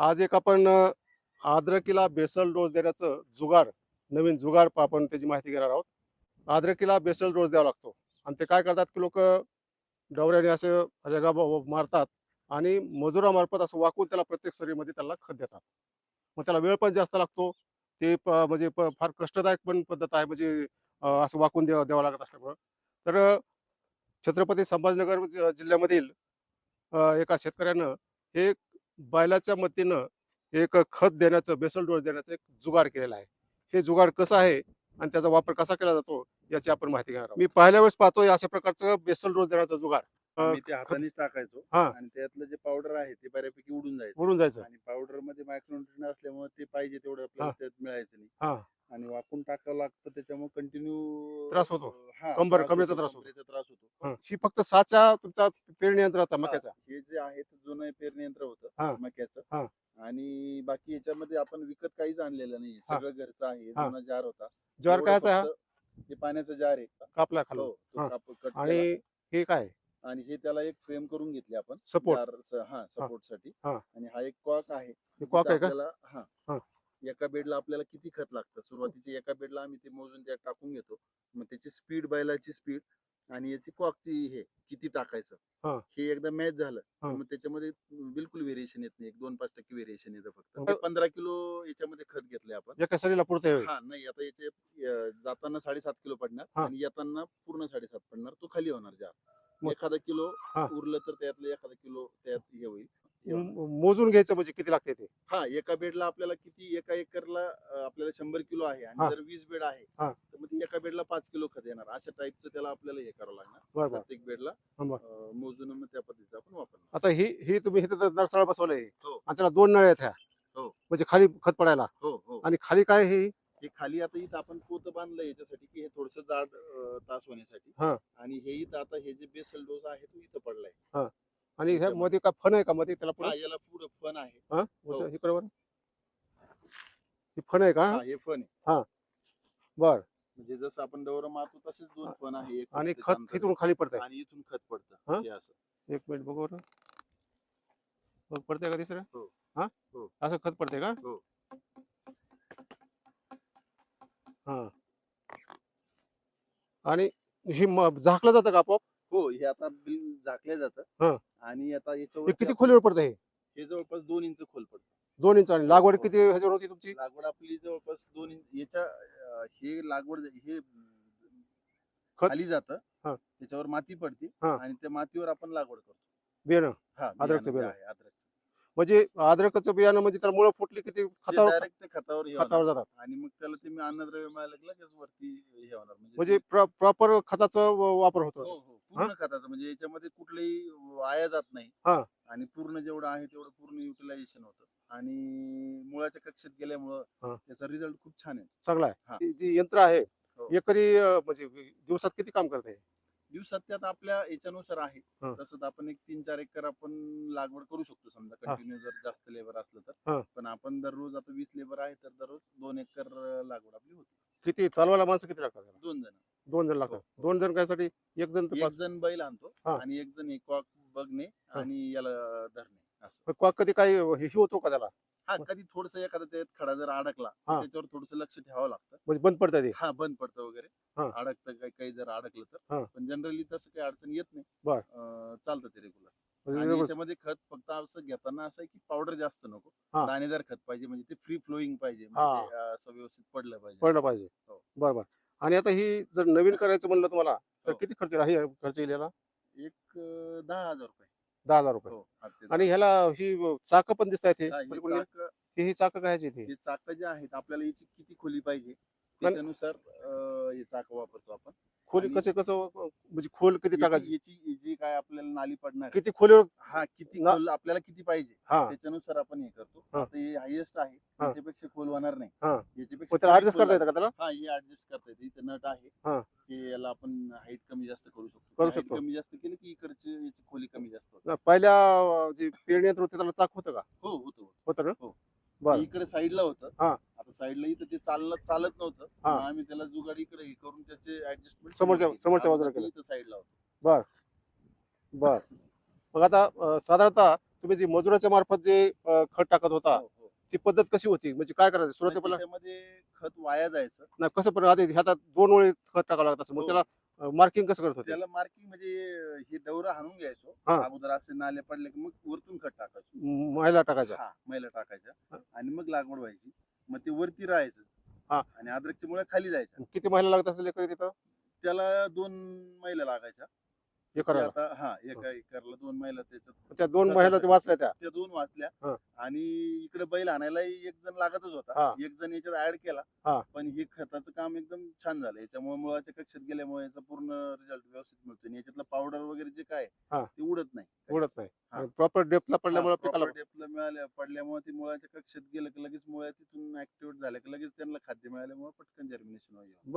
आज एक आपण आद्रकीला बेसल डोस देण्याचं जुगाड नवीन जुगाड आपण त्याची माहिती घेणार आहोत. आद्रकीला बेसल डोस द्यावा लागतो. आणि ते काय करतात की लोक डवऱ्याने असे रेगा मारतात आणि मजुरामार्फत असं वाकून त्याला प्रत्येक सरीमध्ये त्याला खत देतात. मग त्याला वेळ पण जास्त लागतो. ते प- म्हणजे फार कष्टदायक पण पद्धत आहे. म्हणजे असं वाकून द्यावं द्यावं लागत असल्यामुळं. तर छत्रपती संभाजीनगर जि- जिल्ह्यामधील एका शेतकऱ्यानं हे बैलाच्या मदतीनं एक खत देण्याचं बेसल डोस देण्याचं एक जुगाड केलेलं आहे हे जुगाड कसं आहे आणि त्याचा वापर कसा केला जातो याची आपण माहिती घेणार मी पहिल्या वेळेस पाहतोय अशा प्रकारचं बेसल डोस देण्याचं जुगाड ते हातानेच टाकायचो हा. आणि त्यातलं जे पावडर आहे ते बऱ्यापैकी उडून जायचं उडून जायचं आणि पावडरमध्ये मायक्रोन्युट्रिन असल्यामुळे ते पाहिजे तेवढं. आपल्याला त्यात मिळायचं नाही. आणि वाकून टाकावं लागतं त्याच्यामुळे कंटिन्यू त्रास होतो. कंबर- कमरेचा त्रास होतो. त्रास होतो हं. ही फक्त साचा तुमचा पेरणी यंत्राचा मक्याचा हा, हे जे आहे ते जुनं पेरणी यंत्र हा. होतं मक्याचं हा. आणि बाकी याच्यामध्ये आपण विकत काहीच आणलेलं नाही हा. सगळं घरचं आहे हा. जुना जार होता ज्वार एवढं कायचा हा फक्त हे पाण्याचा जार आहे कापला खाली हो, तो हा. काप- कट आणि केला. हे काय आणि हे त्याला एक फ्रेम करून घेतली आपण सपोर्ट जार स- हा सपोर्टसाठी हा. आणि हा एक कॉक आहे हे कॉक आहे का आपल्याला हा. हा एका बेडला आपल्याला किती खत लागतं सुरुवातीचे एका बेडला आम्ही ते मोजून त्यात टाकून घेतो मग त्याची स्पीड बैलाची स्पीड आणि याची कॉकची हे किती टाकायचं हा. हे एकदा मॅच झालं हा. मग त्याच्यामध्ये बिलकुल व्हेरिएशन येत नाही एक दोन पाच टक्के व्हेरिएशन येतं फक्त मग- पंधरा किलो याच्यामध्ये खत घेतले आपण एका सरीला पुरते हा नाही आता याचे जाताना साडेसात किलो पडणार हा. आणि येताना पूर्ण साडेसात पडणार तो खाली होणार मग- एखादा किलो हा. उरलं तर त्यातलं एखादा किलो त्यात हे होईल हे मोजून घ्यायचं म्हणजे किती लागते ते हा एका बेडला आपल्याला किती एका एकरला आपल्याला शंभर किलो आहे हा. आणि जर वीस बेड आहे हा. एका बेडला पाच किलो खत येणार अशा टाईपचं त्याला आपल्याला हे करावं लागणार. बरोबर प्रत्येक बेडला अं, मोजून मग त्या पद्धतीचं आपण वापरणार. आता ही ही तुम्ही इथं नरसाळ बसवलंय हो. आणि त्याला दोन नळ आहेत ह्या. हो. म्हणजे खाली खत पडायला. हो हो. आणि खाली काय हे? हे खाली आता इथं आपण पोत बांधलं याच्यासाठी की हे थोडस जाड अं, तास होण्यासाठी. हा. आणि हे इथं आता हे जे बेसल डोस आहे तो इथं पडलाय. आणि ह्या मध्ये काय फन आहे का मध्ये त्याला हा पुढे याला पुढं फन आहे. हा ही. फन आहे का? हा हे फन आहे. बर. म्हणजे जसं आपण डवर मारतो तसेच दोन फन आहे एक आणि खत. इथून खाली पडतंय आणि इथून खत पडतं हा? असं एक मिनिट बघू बरं बघ पडतंय का तिसरं हो. हा हो. असं खत पडतंय का हो. हा आणि ही म- झाकलं जातं का आपोआप हो हे आता बिल झाकलं हा. जातं आणि आता हे याच्यावर किती खोलीवर पडतं हे हे जवळपास दोन इंच खोल पडतं दोन इंच आणि लागवड हो. किती ह्याच्यावर होती तुमची लागवड आपली जवळपास दोन इंच याच्या अं, हे लागवड हे खत? खाली जातं हा. त्याच्यावर माती पडते हा. आणि त्या मातीवर आपण लागवड करतो बियाणं हा अद्रकचं बियाणं. म्हणजे अद्रकचं बियाणं म्हणजे त्याला मुळं फुटली किती खतावर डायरेक्ट खतावर हे खतावर होणार. जातात आणि मग त्याला ते मी अन्नद्रव्य मिळालं की लगेच वरती हे होणार म्हणजे ते- प्रॉपर खताचं व- वापर होतो हो हो पूर्ण खताचं म्हणजे याच्यामध्ये कुठलंही वाया जात नाही हा. आणि पूर्ण जेवढं आहे तेवढं पूर्ण युटिलायझेशन होतं आणि मुळाच्या कक्षेत गेल्यामुळं हा. त्याचा रिझल्ट खूप छान आहे चांगला हा. आहे ही जी यंत्र आहे हो. एकरी अं, म्हणजे दिवसात किती काम करते दिवसात त्यात आपल्या याच्यानुसार आहे हा. तसं तर आपण एक तीन चार एकर आपण लागवड करू शकतो समजा हा. कंटिन्यू जर जास्त लेबर असलं हा. तर पण आपण दररोज आता वीस लेबर आहे तर दररोज दोन एकर अं, लागवड आपली होती किती चालवायला माणसं किती लागतात? दोन जण दोन जण लागतात हो. दोन जण कायसाठी एक जण तर एक पाच जण बैल आणतो हा. आणि एक जण एक बघणे आणि याला धरणे असं कधी काही हे ही होतो का त्याला हा कधी थोडस एखादा त्यात खडा जर अडकला तर हा. त्याच्यावर थोडस लक्ष ठेवावं लागतं म्हणजे बंद पडतं ते हा बंद पडतं वगैरे. अडकतं काही काही जर अडकलं हा. तर पण जनरली तसं काही अडचण येत नाही बर. अं, चालतं ते रेग्युलर म्हणजे आणि व्यवस्थित. याच्यामध्ये खत फक्त असं घेताना असं आहे की पावडर जास्त नको. दाणेदार खत पाहिजे म्हणजे ते फ्री फ्लोईंग पाहिजे. म्हणजे ते, असं व्यवस्थित पडलं पाहिजे पडलं पाहिजे हो. बरोबर आणि आता ही जर नवीन करायचं म्हणलं तुम्हाला तर हो. किती खर्च राहील खर्च येईल याला एक अं, दहा हजार रुपये दहा हजार रुपये. हो हा, आणि ह्याला ही चाक पण दिसत आहेत हा, हे पलीकडे गेले. चाक- ही ही चाक काय हे चाक जे आहेत आपल्याला याची किती खोली पाहिजे? त्याच्यानुसार हे चाक वापरतो आपण. खोली कसे कसं म्हणजे खोल किती टाकायची? याची याची जी काय आपल्याला नाली पडणार आहे, किती खोलीवर हा किती ना- खोल आपल्याला किती पाहिजे हा त्याच्यानुसार आपण हे करतो हा. आता हे हायेस्ट आहे हा. याच्यापेक्षा खोल होणार नाही हा. मग त्याला ऍडजस्ट खोल करता येतं. का त्याला हा हे ऍडजस्ट करता येते इथं नट आहे हा. हे याला आपण हाईट कमी जास्त करू शकतो करू height शकतो. कमी जास्त केली की इकडची याची खोली कमी जास्त होते पहिल्या अं, जे पेरणी यंत्र होते त्याला चाक होतं का हो होतं होतं. होतं ना हो. बरं इकडे साईडला होतं हा. आता साईडला इथं ते चालत चालत नव्हतं हा. मग आम्ही त्याला जुगाड इकडे हे करून त्याचे ऍडजस्टमेंट समोरच्या- समोरच्या बाजूला केलं. इथं साईडला होतं बर मग आता साधारणतः तुम्ही जी मजुराच्या मार्फत जे खत टाकत होता हो, हो. ती पद्धत कशी होती? म्हणजे काय करायचं? म्हणजे त्याच्यामध्ये खत वाया जायचं. नाही कसं पण आधी ह्यात दोन वेळी खत टाकावं लागत असं मग हो. त्याला मार्किंग कसं करत होते? त्याला मार्किंग म्हणजे हे दौरा हाणून घ्यायचो. हा. अगोदर असे नाले पडले की मग वरतून खत टाकायचो. महिला टाकायच्या. हा मैला टाकायच्या. आणि मग लागवड व्हायची. मग ते वरती राहायचं. हा. आणि अद्रकची मुळे खाली जायच्या. किती महिला लागत असेल एकरी तिथं? त्याला दोन मैला लागायच्या. ते करायला आता हा एका एकरला दोन त्याच्यात त्या दोन महिला ते. वाचल्या त्या त्या दोन वाचल्या हा. आणि इकडे बैल आणायला एक जण लागतच हा. होता एक जण याच्यात ऍड केला. पण हे खताचं काम एकदम छान झालं याच्यामुळे मुळाच्या कक्षात गेल्यामुळे याचा पूर्ण रिझल्ट व्यवस्थित मिळतो आणि याच्यातलं पावडर वगैरे जे काय हा. ते उडत नाही उडत नाही. प्रॉपर डेपला पडल्यामुळे पिकाला डेपला मिळाल्या पडल्यामुळे ती मुळाच्या कक्षात गेलं की लगेच मुळ्या तिथून ऍक्टिव्हेट झाल्या की लगेच त्यांना खाद्य मिळाल्यामुळे पटकन जर्मिनेशन होईल